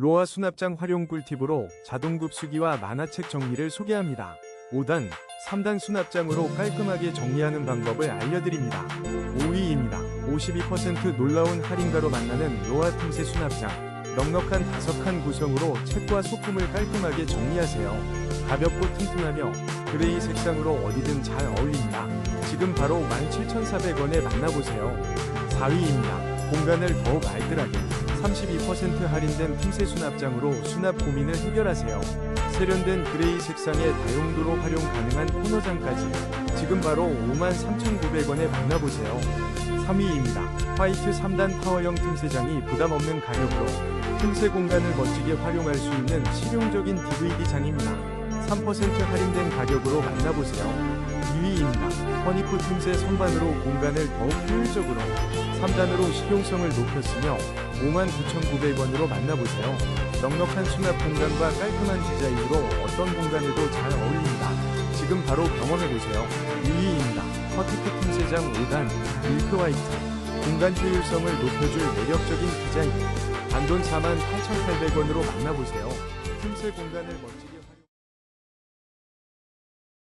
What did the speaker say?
로아 수납장 활용 꿀팁으로 자동 급수기와 만화책 정리를 소개합니다. 5단, 3단 수납장으로 깔끔하게 정리하는 방법을 알려드립니다. 5위입니다. 52% 놀라운 할인가로 만나는 로아 틈새 수납장. 넉넉한 다섯 칸 구성으로 책과 소품을 깔끔하게 정리하세요. 가볍고 튼튼하며 그레이 색상으로 어디든 잘 어울립니다. 지금 바로 17,400원에 만나보세요. 4위입니다. 공간을 더욱 알뜰하게 32% 할인된 틈새 수납장으로 수납 고민을 해결하세요. 세련된 그레이 색상의 다용도로 활용 가능한 코너장까지 지금 바로 53,900원에 만나보세요. 3위입니다. 화이트 3단 타워형 틈새장이 부담 없는 가격으로 틈새 공간을 멋지게 활용할 수 있는 실용적인 DVD장입니다. 3% 할인된 가격으로 만나보세요. 2위입니다. 허니프 틈새 선반으로 공간을 더욱 효율적으로 3단으로 실용성을 높였으며 59,900원으로 만나보세요. 넉넉한 수납 공간과 깔끔한 디자인으로 어떤 공간에도 잘 어울립니다. 지금 바로 경험해보세요. 2위입니다. 허티프 틈새장 5단 밀크 화이트 공간 효율성을 높여줄 매력적인 디자인 단돈 48,800원으로 만나보세요. 틈새 공간을 멋지게